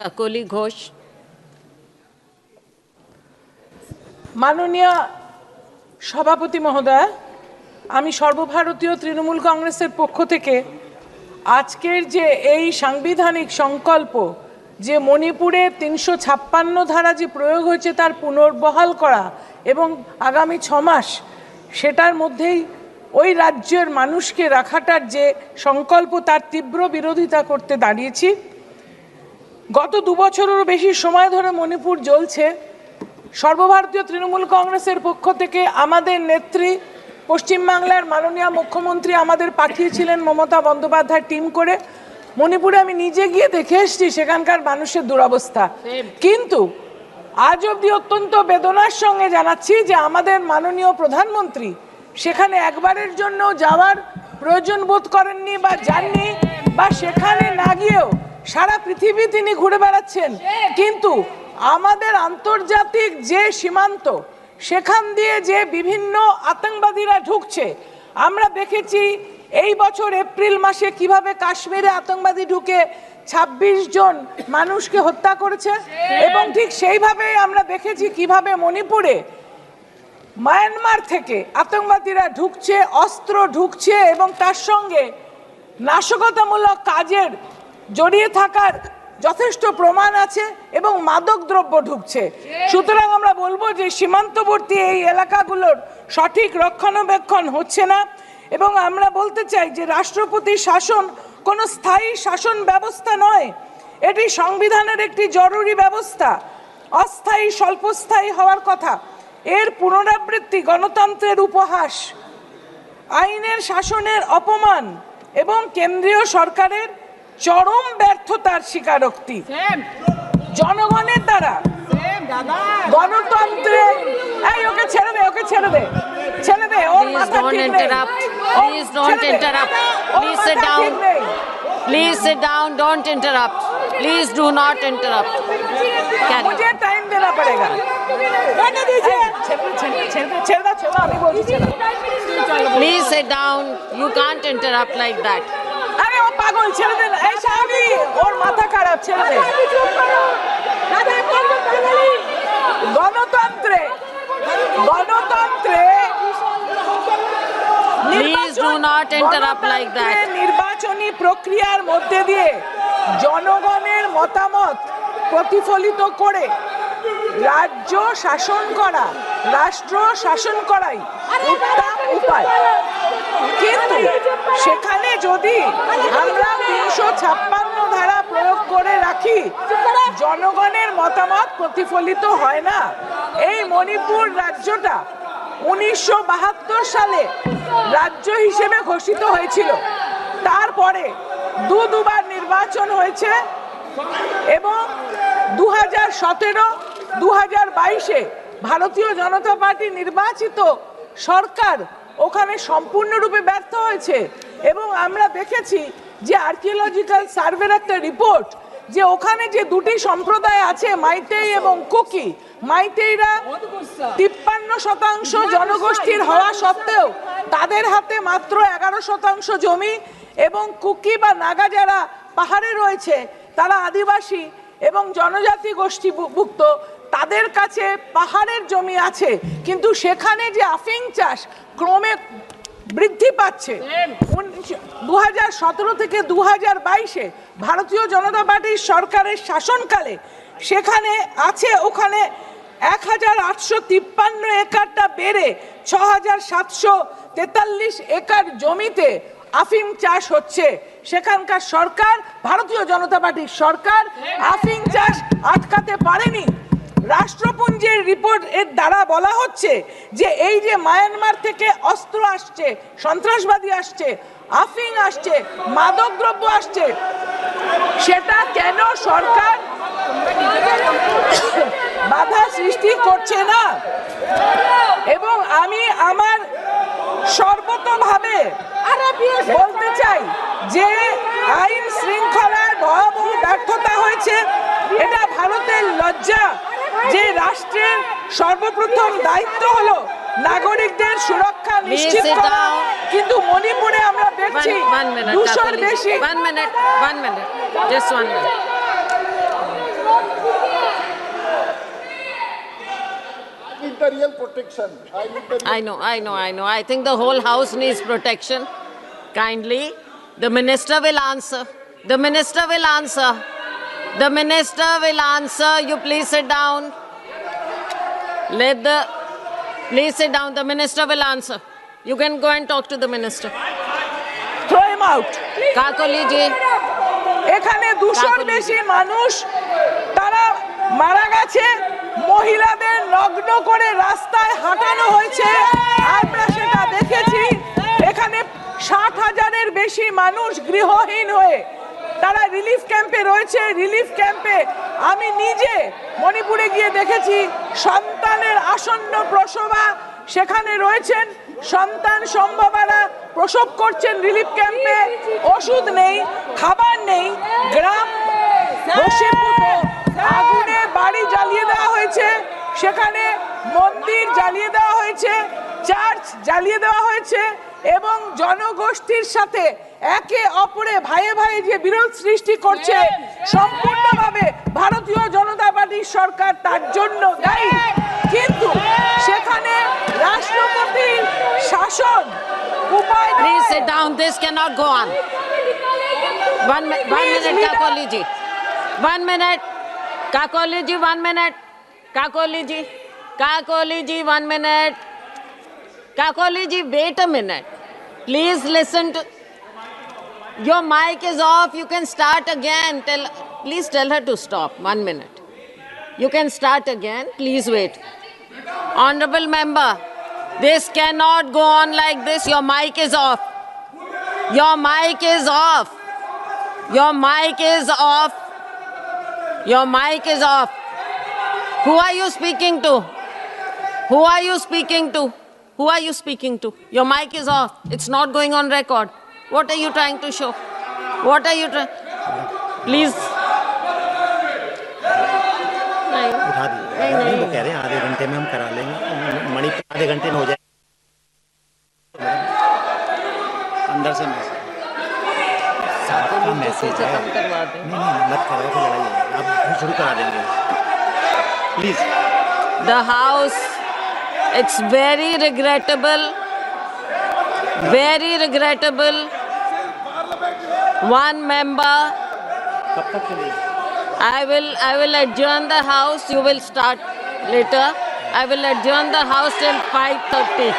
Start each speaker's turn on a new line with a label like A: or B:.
A: কাকলি ঘোষ
B: মাননীয় সভাপতি মহোদয়, আমি সর্বভারতীয় তৃণমূল কংগ্রেসের পক্ষ থেকে আজকের যে এই সাংবিধানিক সংকল্প, যে মণিপুরে তিনশো ছাপ্পান্ন ধারা যে প্রয়োগ হয়েছে তার পুনর্বহাল করা এবং আগামী ছ মাস সেটার মধ্যেই ওই রাজ্যের মানুষকে রাখাটার যে সংকল্প, তার তীব্র বিরোধিতা করতে দাঁড়িয়েছি। গত দু বছরেরও বেশি সময় ধরে মণিপুর জ্বলছে। সর্বভারতীয় তৃণমূল কংগ্রেসের পক্ষ থেকে আমাদের নেত্রী পশ্চিমবাংলার মাননীয় মুখ্যমন্ত্রী আমাদের পাঠিয়েছিলেন মমতা বন্দ্যোপাধ্যায় টিম করে। মণিপুরে আমি নিজে গিয়ে দেখে এসেছি সেখানকার মানুষের দুরবস্থা। কিন্তু আজ অবধি অত্যন্ত বেদনার সঙ্গে জানাচ্ছি যে আমাদের মাননীয় প্রধানমন্ত্রী সেখানে একবারের জন্য যাওয়ার প্রয়োজন বোধ করেননি বা যাননি বা সেখানে না গিয়েও সারা পৃথিবী তিনি ঘুরে বেড়াচ্ছেন। কিন্তু আমাদের আন্তর্জাতিক যে সীমান্ত সেখান দিয়ে যে বিভিন্ন আতঙ্কবাদীরা ঢুকছে আমরা দেখেছি এই বছর এপ্রিল মাসে কীভাবে কাশ্মীরে আতঙ্কবাদী ঢুকে ২৬ জন মানুষকে হত্যা করেছে। এবং ঠিক সেইভাবে আমরা দেখেছি কীভাবে মণিপুরে মায়ানমার থেকে আতঙ্কবাদীরা ঢুকছে অস্ত্র ঢুকছে এবং তার সঙ্গে নাশকতামূলক কাজের জড়িয়ে থাকার যথেষ্ট প্রমাণ আছে এবং মাদক দ্রব্য ঢুকছে। সুতরাং আমরা বলব যে সীমান্তবর্তী এই এলাকাগুলোর সঠিক রক্ষণাবেক্ষণ হচ্ছে না এবং আমরা বলতে চাই যে রাষ্ট্রপতি শাসন কোনো স্থায়ী শাসন ব্যবস্থা নয়। এটি সংবিধানের একটি জরুরি ব্যবস্থা। অস্থায়ী স্বল্পস্থায়ী হওয়ার কথা। এর পুনরাবৃত্তি গণতন্ত্রের উপহাস। আইনের শাসনের অপমান এবং কেন্দ্রীয় সরকারের চরম ব্যর্থতার স্বীকারোক্তি জনগণের দ্বারা গণতন্ত্রে এই ওকে ছেড়ে দে ওকে ছেড়ে দে ছেড়ে দে ওর
A: Please
B: মাথা
A: don't
B: ঠিক নেই
A: interrupt.
B: ওর-
A: Please don't
B: ছেড়ে দে।
A: interrupt.
B: ওর
A: Please
B: মাথা
A: sit down.
B: ঠিক নেই।
A: Please sit down, don't interrupt. Please do not interrupt. Carry.
B: मुझे टाइम देना पड़ेगा रहने दीजिए ছেড়ে দে, ছেড়ে দে, ছেড়ে দে, ছেড়ে দাও আরে ও পাগল ছেড়ে দে এই শাওনি ওর মাথা খারাপ ছেড়ে দে গণতন্ত্রে গণতন্ত্রে
A: do not interrupt like that.
B: গণতন্ত্রে নির্বাচনী প্রক্রিয়ার মধ্যে দিয়ে জনগণের মতামত প্রতিফলিত করে রাজ্য শাসন করা রাষ্ট্র শাসন করাই উত্তম উপায় কিন্তু সেখানে যদি আমরা তিনশো ছাপ্পান্ন ধারা প্রয়োগ করে রাখি, জনগণের মতামত প্রতিফলিত হয় না। এই মণিপুর রাজ্যটা উনিশশো বাহাত্তর সালে রাজ্য হিসেবে ঘোষিত হয়েছিল। তারপরে দু দুবার নির্বাচন হয়েছে এবং দু হাজার সতেরো, দু হাজার বাইশে ভারতীয় জনতা পার্টি নির্বাচিত সরকার ওখানে সম্পূর্ণরূপে ব্যর্থ হয়েছে। এবং আমরা দেখেছি যে আর্কিওলজিক্যাল সার্ভের একটা রিপোর্ট যে ওখানে যে দুটি সম্প্রদায় আছে মাইতেই এবং কুকি মাইতেইরা তিপ্পান্ন শতাংশ জনগোষ্ঠীর হওয়া সত্ত্বেও তাদের হাতে মাত্র এগারো শতাংশ জমি এবং কুকি বা নাগা যারা পাহাড়ে রয়েছে তারা আদিবাসী এবং জনজাতি গোষ্ঠীভুক্ত তাদের কাছে পাহাড়ের জমি আছে। কিন্তু সেখানে যে আফিং চাষ ক্রমে বৃদ্ধি পাচ্ছে। দু হাজার সতেরো থেকে দু হাজার বাইশে ভারতীয় জনতা পার্টির সরকারের শাসনকালে সেখানে আছে ওখানে এক হাজার আটশো তিপ্পান্ন একরটা বেড়ে ছ হাজার সাতশো তেতাল্লিশ একর জমিতে আফিম চাষ হচ্ছে। সেখানকার সরকার ভারতীয় জনতা পার্টির সরকার আফিম চাষ আটকাতে পারেনি। রাষ্ট্রপুঞ্জের রিপোর্ট এর দ্বারা বলা হচ্ছে যে এই যে মায়ানমার থেকে অস্ত্র আসছে, সন্ত্রাসবাদী আসছে, আফিং আসছে মাদক দ্রব্য আসছে, সেটা কেন সরকার বাধা সৃষ্টি করছে না? এবং আমি আমার সর্বতভাবে বলতে চাই যে আইন শৃঙ্খলার ভয়াবহ ব্যর্থতা হয়েছে, এটা ভারতের লজ্জা। যে রাষ্ট্রের সর্বপ্রথম দায়িত্ব হলো নাগরিকদের সুরক্ষা নিশ্চিত
A: sit
B: করা
A: down.
B: কিন্তু মণিপুরে আমরা
A: One,
B: দেখছি
A: one minute,
B: দুশোর
A: Kakali.
B: বেশি
A: One minute, one minute. Just one minute.
C: need the real protection. I need the
A: I know, I know, I know. I think the whole house needs protection. Kindly, the minister will answer. The minister will answer. The minister will answer. You please sit down. Let the. Please sit down. The minister will answer. You can go and talk to the minister.
B: Throw him out
A: Kakoli ji.
B: এখানে দুশোর
A: কাকুলি।
B: বেশি মানুষ তারা মারা গেছে মহিলাদের নগ্ন করে রাস্তায় হাঁটানো হয়েছে আমরা সেটা দেখেছি এখানে ষাট হাজারের বেশি মানুষ গৃহহীন হয়ে তারা রিলিফ ক্যাম্পে রয়েছে রিলিফ ক্যাম্পে আমি নিজে মণিপুরে গিয়ে দেখেছি সন্তানের আসন্ন প্রসবা। সেখানে রয়েছেন সন্তান সম্ভবারা প্রসব করছেন রিলিফ ক্যাম্পে ওষুধ নেই, খাবার নেই, গ্রাম বসীভূত আগুনে বাড়ি জ্বালিয়ে দেওয়া হয়েছে। সেখানে মন্দির জ্বালিয়ে দেওয়া হয়েছে চার্চ জ্বালিয়ে দেওয়া হয়েছে। এবং জনগোষ্ঠীর সাথে একে অপরে ভাইয়ে ভাইয়ে যে বিরোধ সৃষ্টি করছে সম্পূর্ণভাবে ভারতীয় জনতা পার্টির সরকার তার জন্য দায়ী। কিন্তু সেখানে রাষ্ট্রপতি শাসন উপায়
A: Kakoliji one minute Kakoliji wait minute Please listen to. Your mic is off. You can start again. Tell. Please tell her to stop. One minute. You can start again. Please wait. Honorable member, this cannot go on like this. Your mic is off. Your mic is off. Your mic is off. Your mic is off. Who are you speaking to? Who are you speaking to? Who are you speaking to? Your mic is off. It's not going on record. What are you trying to show? What are you trying? Please. नहीं।
D: उठा दी
A: नहीं, नहीं।
D: वो कह रहे हैं आधे घंटे में हम करा लेंगे मणिपुर आधे घंटे में हो जाए अंदर से मैसेज आपका मैसेज है
A: खत्म करवा दें।
D: नहीं नहीं मत कराओ फिर लड़ाई होगी आप फिर शुरू करा देंगे please
A: the house it's very regrettable, very regrettable. One member. I will I will adjourn the house. You will start later. I will adjourn the house till 5:30.